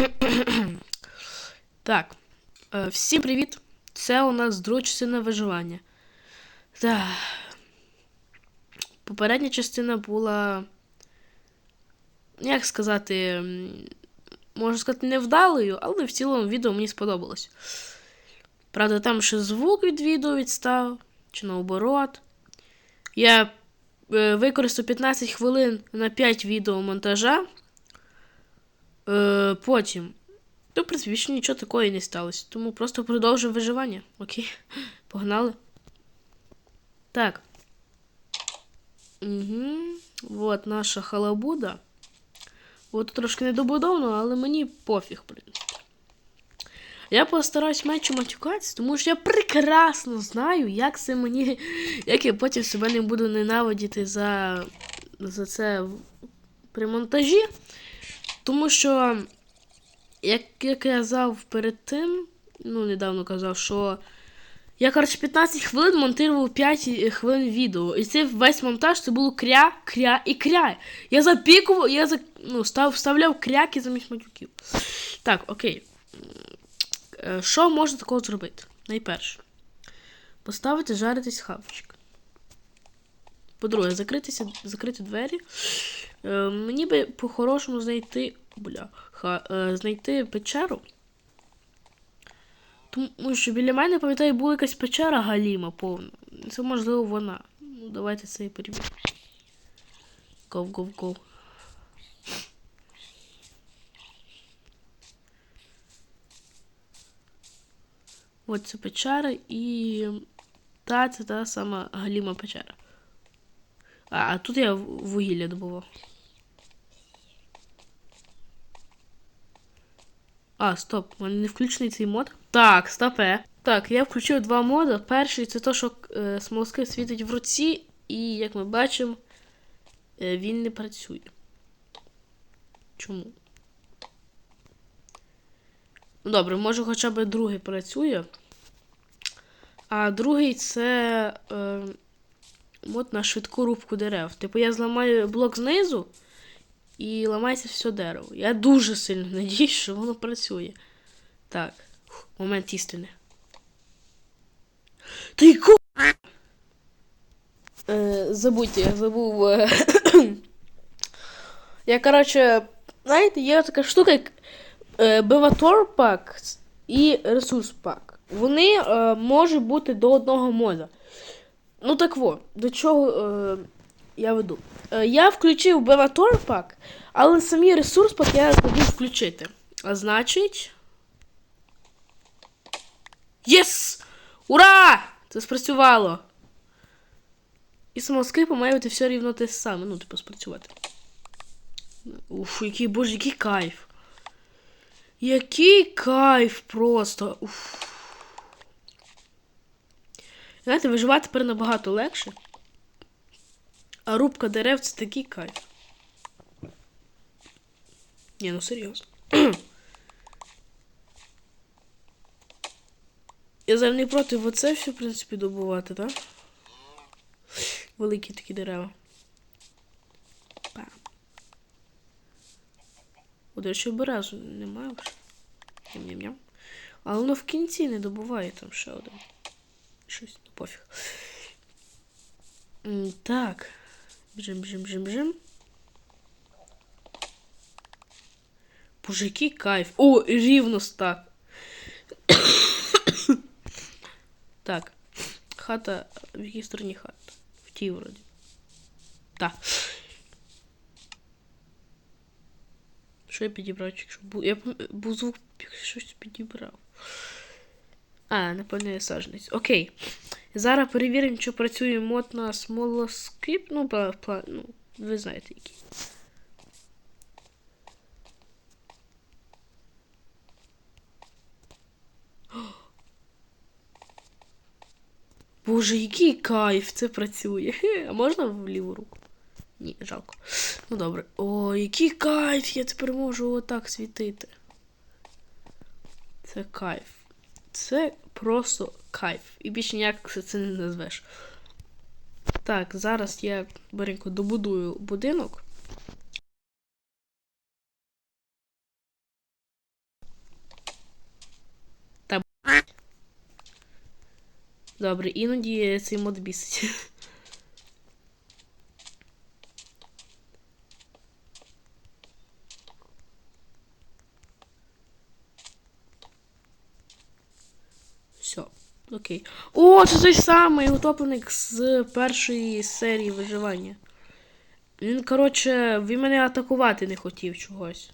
Так. Е, всім привіт! Це у нас друга частина виживання. Так. Попередня частина була. Як сказати. Можна сказати, невдалою, але в цілому відео мені сподобалось. Правда, там ще звук від відео відстав, чи наоборот. Я е, використав 15 хвилин на 5 відео монтажа. Е, потім. Ну, в принципі, більше нічого такого не сталося. Тому просто продовжую виживання. Окей. Погнали. Так. Угу. Вот наша халабуда. От трошки недобудовано, але мені пофіг, в. Я постараюсь менше матюкатися, тому що я прекрасно знаю, як це мені. Як я потім себе не буду ненавидіти за, за це при монтажі. Тому що, як я казав перед тим, ну, недавно казав, що я, коротше, 15 хвилин монтував 5 хвилин відео. І це весь монтаж це було кря, кря і кря. Я запікував, я за, ну, став, вставляв кряки замість матюків. Так, окей. Е, Що можна такого зробити? Найперше. Поставити жаритись хавчик. По-друге, закрити двері. Е, мені би по-хорошому знайти. Бля, ха, е, знайти печеру. Тому що біля мене, пам'ятаю, була якась печера галіма повна. Це можливо вона. Ну, давайте це і перевіримо. Гов, гов, гов. От це печера і. Та, це та сама галіма печера. А, а тут я вугілля добував. А, стоп, у мене не включений цей мод. Так, стопе. Так, я включив два моди. Перший це то, що е, смолоскип світить в руці, і, як ми бачимо, е, він не працює. Чому? Добре, може хоча б другий працює. А другий це е, мод на швидку рубку дерев. Типу я зламаю блок знизу і ламається все дерево. Я дуже сильно надіюсь, що воно працює. Так, момент істини. Ти ку... Е, забудьте, я забув. е, я, коротше, знаєте, є така штука, як е, Беватор пак і ресурс пак. Вони е, можуть бути до одного мода. Ну так во, до чого е, я веду. Е, я включив Беватор пак, але самі ресурс пак я забув включити. А значить. Єс! Ура! Це спрацювало! І самоскипу має бути все рівно те саме. Ну, типу, спрацювати. Уф, який боже, який кайф. Який кайф просто. Уф. Знаєте, виживати тепер набагато легше. А рубка дерев це такий кайф. Ні, ну серйозно. Я зараз не проти оце все, в принципі, добувати, так? Великі такі дерева. О, до березу немає вже. Ням-ням-ням. Але воно в кінці не добуває там ще один. Щось, ну пофіг. Так. Бжим, бжим, бжим, бжим. Боже, який кайф. О, рівно стак. так. Хата. В якій стороні хата? В тій вроді. Так. Що я підібрав? Чи що? Бу- Я був звук щось підібрав. А, напевно, я сажниць. Окей. Зараз перевіримо, чи працює мод на смолоскип. Ну, ну, ви знаєте який. Боже, який кайф, це працює. А можна в ліву руку? Ні, жалко. Ну добре. О, який кайф! Я тепер можу отак світити. Це кайф. Це просто кайф. І більше ніяк це не назвеш. Так, зараз я беренько добудую будинок. Та Добре, іноді цей мод бісить. окей. О, це той самий утопленик з першої серії виживання. Він, коротше, він мене атакувати не хотів чогось.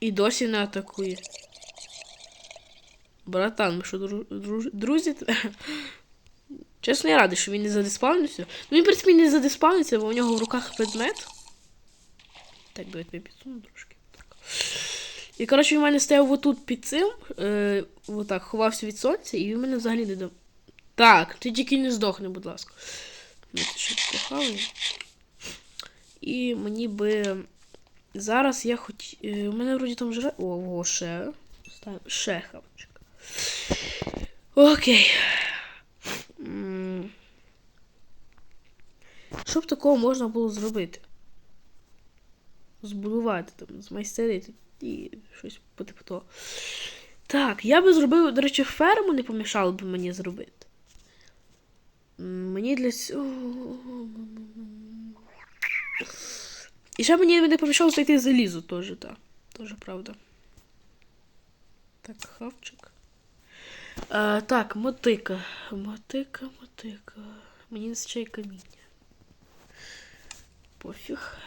І досі не атакує. Братан, ми що, дру- друж- друзі? Чесно, я радий, що він не задиспавнився. Ну, він, в принципі, не задиспавниться, бо у нього в руках предмет. Так, давайте підсуну трошки. І, коротше, він в мене стояв отут під цим, е, отак, ховався від сонця, і він мене взагалі не дав. Так, ти тільки не здохни, будь ласка. Ми це ще похаваємо. І мені би. Зараз я хоч. е, У мене вроді там жре. О, о, ще. Ставимо. Ще хавчик. Окей. Що б такого можна було зробити? Збудувати там, змайстерити і щось по типу того. Так, я би зробив, до речі, ферму не помішало би мені зробити. Мені для цього. І ще мені не помішало знайти залізо теж, так. Теж правда. Так, хавчик. А, так, мотика. Мотика, мотика. Мені не вистачає каміння. Пофіг.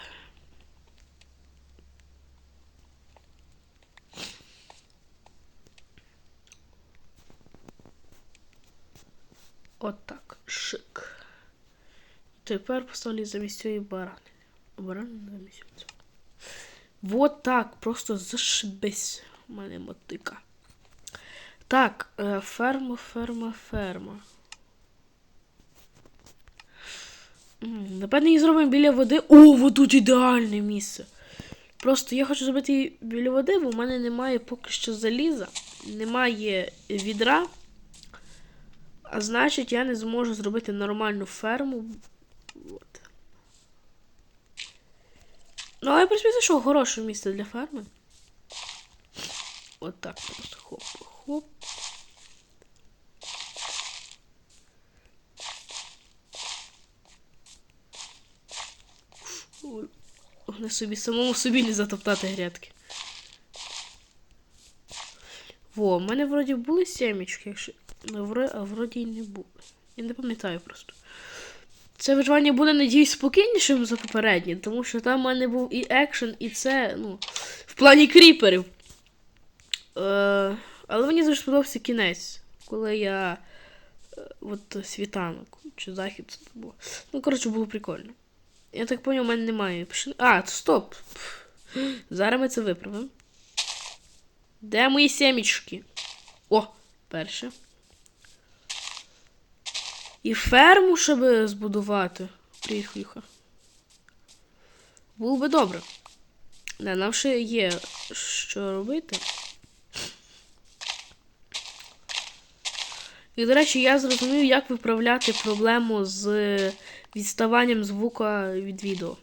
От. Шик. Тепер поставлю замість цієї барани. Барани замість цього. Вот так, просто зашибись. У мене мотика. Так, е, ферма, ферма, ферма. Напевно, її зробимо біля води. О, вот тут ідеальне місце. Просто я хочу зробити її біля води, бо в мене немає поки що заліза, немає відра. А значить, я не зможу зробити нормальну ферму. От. Ну, але в принципі, це що, хороше місце для ферми. От так просто хоп, хоп. Не собі, самому собі не затоптати грядки. Во, в мене вроді були сімечки, якщо. Вроді й не були. Я не пам'ятаю просто. Це виживання буде, надіюсь, спокійнішим за попереднє, тому що там в мене був і екшен, і це, ну, в плані кріперів. Е, але мені завжди сподобався кінець, коли я. е, От світанок чи захід це було. Ну, коротше, було прикольно. Я так поняв, у мене немає пшени. А, стоп! Зараз ми це виправимо. Де мої сімічки? О, перше. І ферму щоб збудувати. Пріхліха. Було би добре. Да, нам ще є що робити. І, до речі, я зрозумів, як виправляти проблему з відставанням звука від відео.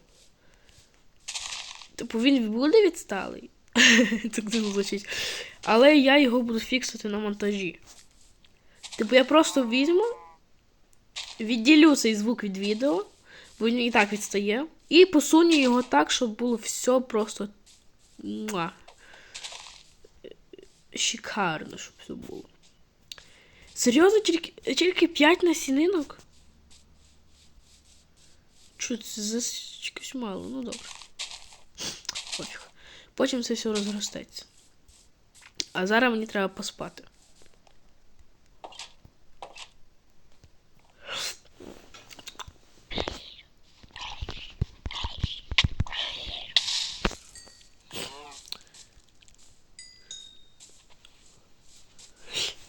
Типу, він буде відсталий. Так дивно звучить. Але я його буду фіксити на монтажі. Типу, я просто візьму, відділю цей звук від відео, бо він і так відстає, і посуню його так, щоб було все просто. Муа. Шикарно, щоб все було. Серйозно, тільки, тільки 5 насінинок? Це за якось мало, ну добре. Потім це все розростеться. А зараз мені треба поспати.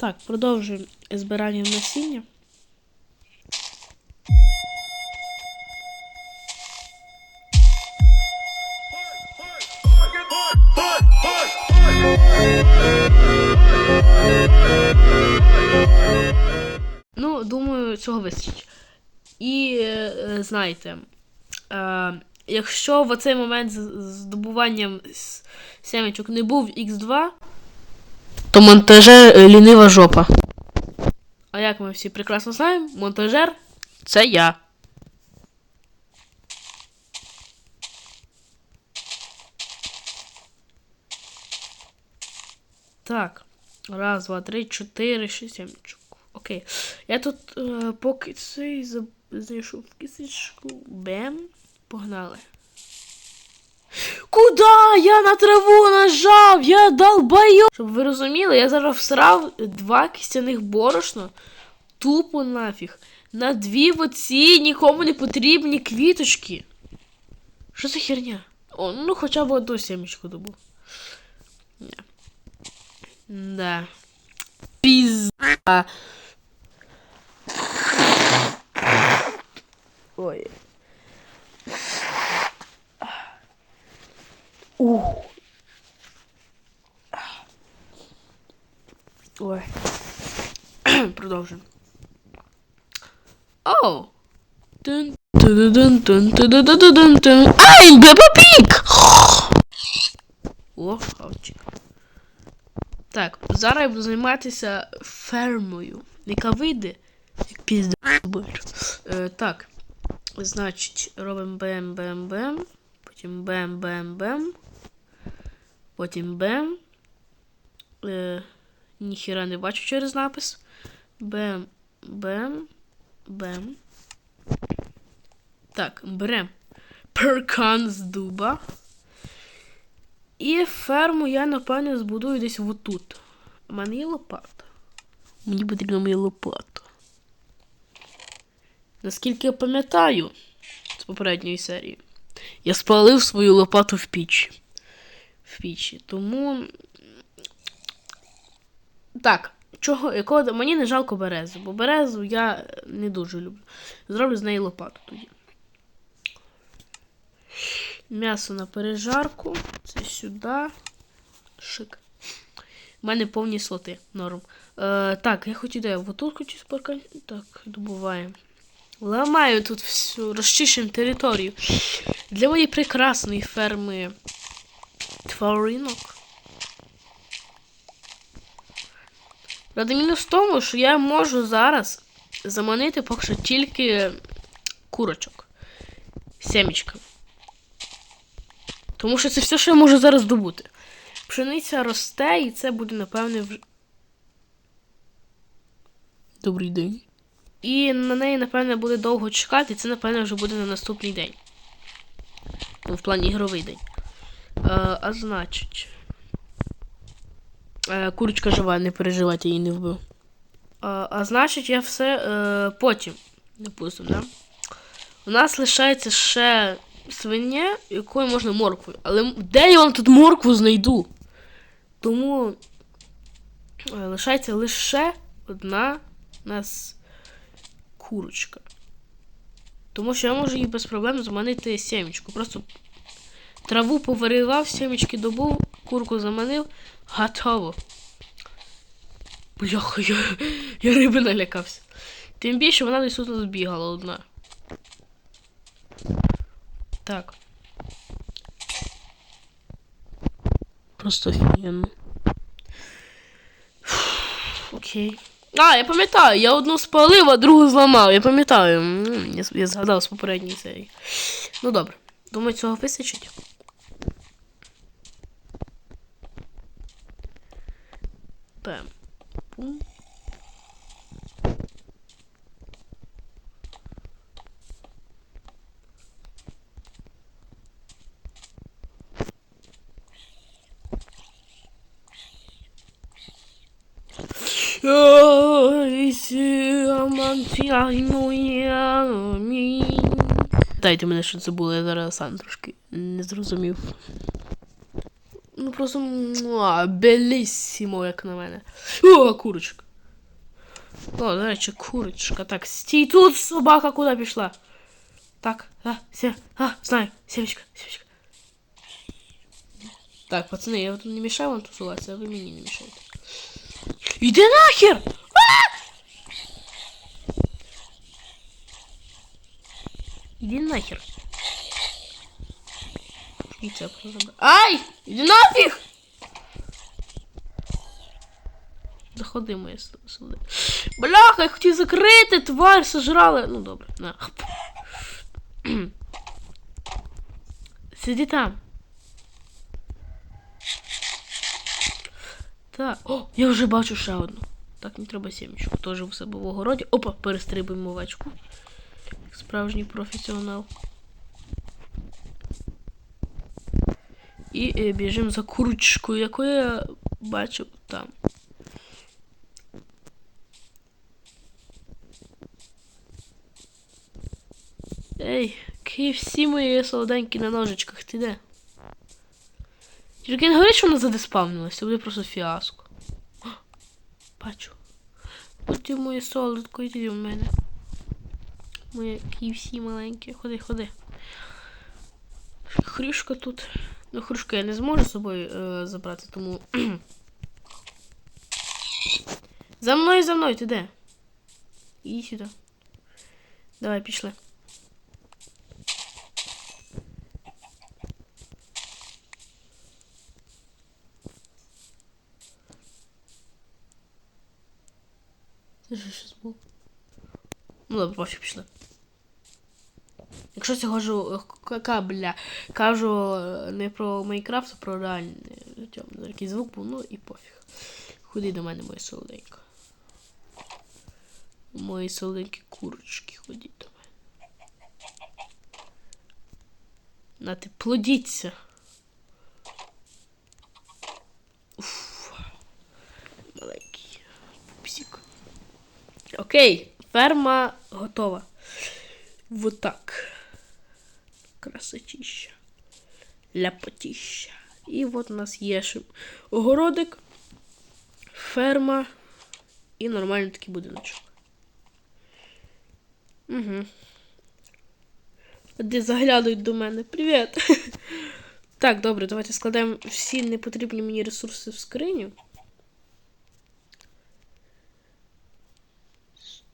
Так, продовжуємо збирання насіння. Ну, думаю, цього вистачить. І е, знаєте, е, якщо в оцей момент з здобуванням с- сімечок не був X2, то монтажер е, лінива жопа. А як ми всі прекрасно знаємо, монтажер це я. Так. Раз, два, три, чотири, шість, сім. Окей. Я тут е, поки цей знайшов кисочку. Бем. Погнали. Куда? Я на траву нажав! Я долбаю! Щоб ви розуміли, я зараз всрав два кістяних борошна. Тупо нафіг. На дві оці нікому не потрібні квіточки. Що за херня? О, ну хоча б одну сімечку добу. Ні. Да. Пізда. Ой. Ух. Ой. Продовжуємо. Оу. Тун тун тун тун тун тун тун тун Ай, Бепа Пік! О, хавчик. Так, зараз я буду займатися фермою, яка вийде. як Пізда. Е, так. Значить, робимо бем-бем-бем. Потім бем-бем-бем. Потім бем. Е, ніхіра не бачу через напис. Бем. Бем. Бем. Так, берем перкан з дуба. І ферму я, напевно, збудую десь отут. У мене є лопата. Мені потрібна моя лопата. Наскільки я пам'ятаю з попередньої серії, я спалив свою лопату в піч. В пічі. Тому. Так, чого, якого, мені не жалко березу, бо березу я не дуже люблю. Зроблю з неї лопату тоді. М'ясо на пережарку. Це сюди. Шик. У мене повні слоти. Норм. Е, так, я хотів де в отут хочу спаркан. Так, добуваємо. Ламаю тут всю, розчищуємо територію. Для моєї прекрасної ферми тваринок. Правда, мінус в тому, що я можу зараз заманити поки що тільки курочок. Семічками. Тому що це все, що я можу зараз добути. Пшениця росте, і це буде, напевне, вже. Добрий день. І на неї, напевне, буде довго чекати, і це, напевне, вже буде на наступний день. Ну, в плані ігровий день. Е, а значить. Е, курочка жива, не переживайте, її не вбив. Е, а значить, я все е, потім. Допустимо, да? У нас лишається ще свиня, якою можна морквою. Але де я вам тут моркву знайду? Тому лишається лише одна у нас курочка. Тому що я можу її без проблем заманити сімечку. Просто траву повиривав, сімечки добув, курку заманив, готово. Бляха, я, я риби налякався. Тим більше вона десь тут збігала одна. Так. Просто офігенно. Окей. А, я пам'ятаю, я одну спалив, а другу зламав. Я пам'ятаю. Я, згадав з попередньої серії. Ну добре. Думаю, цього вистачить. Пем. Пум. Дайте мене, що це було, я зараз сам трошки не зрозумів. Ну просто муа, белісімо, як на мене. О, курочка. О, до речі, курочка. Так, стій тут, собака куди пішла? Так, а, все, а, знаю, сімечка, сімечка. Так, пацани, я тут не мешаю вам тусуватися, а ви мені не мешаєте. Іди нахер! А! Іди нахер. І це позабрав. Ай! Іди нафіг! заходи, моє сюди. Бляха, я хотів закрити, тварь, сожрали. Ну добре, на. Сиди там. Так. О, я вже бачу ще одну. Так, не треба сімечку. Теж у себе в огороді. Опа, перестрибуємо овечку. Справжній професіонал. І е, біжимо за курочкою, яку я бачив там. Ей, які всі мої солоденькі на ножичках, ти де? Тільки не говори, що вона задеспавнилася, буде просто фіаско. О, Бачу. Ти моє солодко, йди в мене. Моє KFC маленьке. Ходи, ходи. Хрюшка тут. Ну, хрюшка я не зможу з собою е, забрати, тому. за мною, за мною, ти де? Іди сюди. Давай, пішли. Це що щось було? Ну, добре, пофіг пішли. Якщо кажу, яка, бля, кажу е, не про Майнкрафт, а про реальний е, який звук був, ну і пофіг. Ходи до мене, моя солоденька. Мої солоденькі курочки, ходіть до мене. Нате, плодіться. Уф. Маленький псик. Окей, ферма готова. Вот так. Красотища. Ляпотища. І от у нас є ще огородик, ферма і нормальний такий будиночок. Угу. Де заглядують до мене. Привіт! Так, добре, давайте складаємо всі непотрібні мені ресурси в скриню.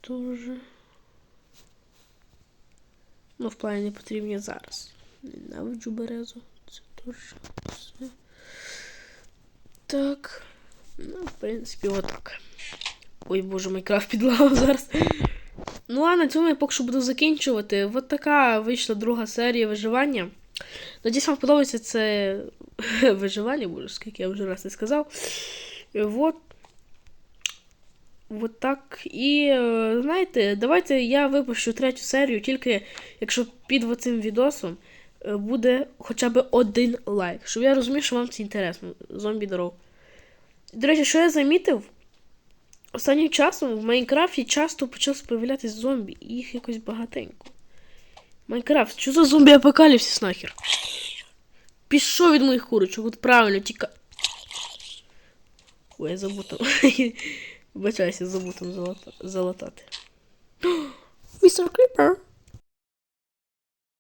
Дуже. Ну, в плані не потрібні зараз. Ненавиджу березу. Це дуже все. Так. Ну, в принципі, отак. Ой, боже, Майкрафт підлагав зараз. Ну, а на цьому я поки що буду закінчувати. От така вийшла друга серія виживання. Надіюсь, вам подобається це виживання, боже, скільки я вже раз не сказав. Вот. Вот так. І е, знаєте, давайте я випущу третю серію, тільки якщо під цим відосом буде хоча б один лайк. Щоб я розумів, що вам це інтересно. Зомбі дорог. До речі, що я замітив? Останнім часом в Майнкрафті часто почав з'являтися зомбі, і їх якось багатенько. Майнкрафт, що за зомбі апокаліпсис нахер? Пішов від моїх курочок, от правильно, тіка. Ой, я забув там. Вибачайся, залатати. Містер Кріпер.